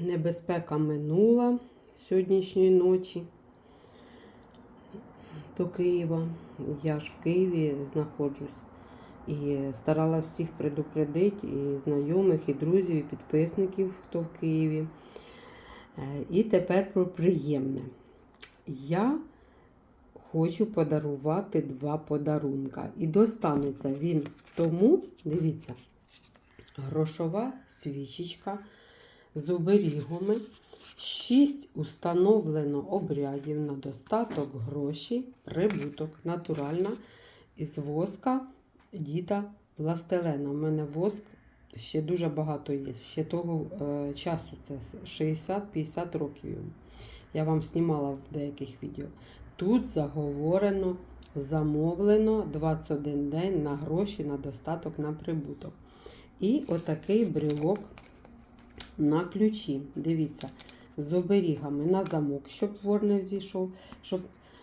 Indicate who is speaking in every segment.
Speaker 1: Небезпека минула сьогоднішньої ночі до Києва. Я ж в Києві знаходжусь і старалася всіх предупредити, і знайомих, і друзів, і підписників, хто в Києві. Е, І тепер про приємне. Я хочу подарувати два подарунка. І достанеться він тому, дивіться, грошова свічечка з оберігами. Шість установлено обрядів на достаток гроші, прибуток, натуральна із воска діда Властелена. У мене воск ще дуже багато є. Ще того е, часу, це 60-50 років. Я вам знімала в деяких відео. Тут заговорено, замовлено 21 день на гроші, на достаток, на прибуток. І отакий брелок на ключі. Дивіться, з оберігами на замок, щоб вор не взійшов, щоб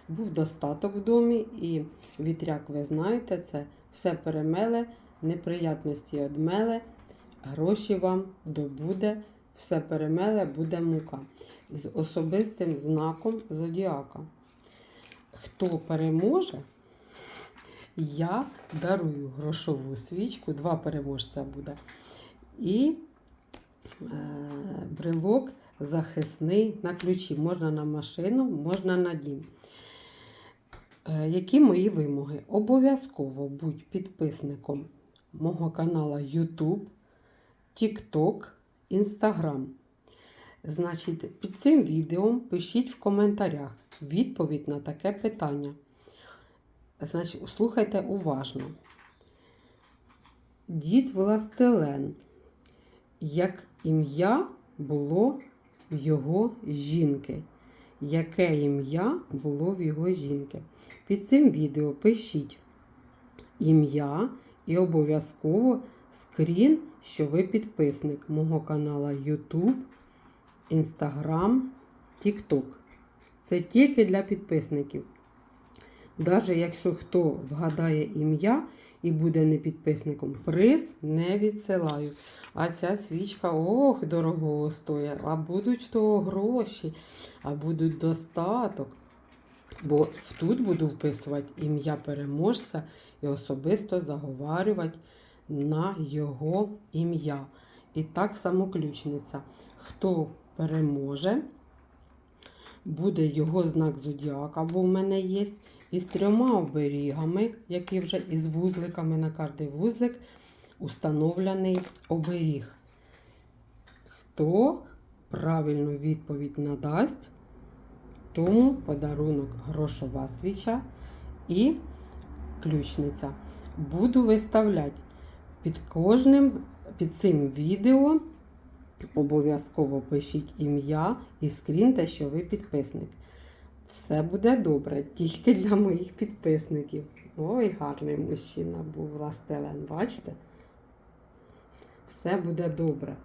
Speaker 1: був достаток в домі. І вітряк, ви знаєте, це все перемеле, неприятності одмеле, гроші вам добуде, все перемеле, буде мука. З особистим знаком зодіака. Хто переможе, я дарую грошову свічку, два переможця буде. І брелок захисний на ключі. Можна на машину, можна на дім. Е, які мої вимоги? Обов'язково будь підписником мого каналу YouTube, TikTok, Instagram. Значить, під цим відео пишіть в коментарях відповідь на таке питання. Значить, слухайте уважно. Дід Властелен, як ім'я було в його жінки. Яке ім'я було в його жінки? Під цим відео пишіть ім'я і обов'язково скрін, що ви підписник мого каналу YouTube, Instagram, TikTok. Це тільки для підписників. Навіть якщо хто вгадає ім'я і буде не підписником, приз не відсилаю. А ця свічка, ох, дорогого стоїть. А будуть того гроші, а будуть достаток. Бо тут буду вписувати ім'я переможця і особисто заговарювати на його ім'я. І так самоключниця. Хто переможе, буде його знак зодіака, бо в мене є. І з трьома оберігами, які вже із вузликами на кожний вузлик установлений оберіг. Хто правильну відповідь надасть, тому подарунок грошова свіча і ключниця. Буду виставляти під кожним, під цим відео. Обов'язково пишіть ім'я і скрінте, що ви підписник. Все буде добре, тільки для моїх підписників. Ой, гарний мужчина був властелен, бачите? Все буде добре.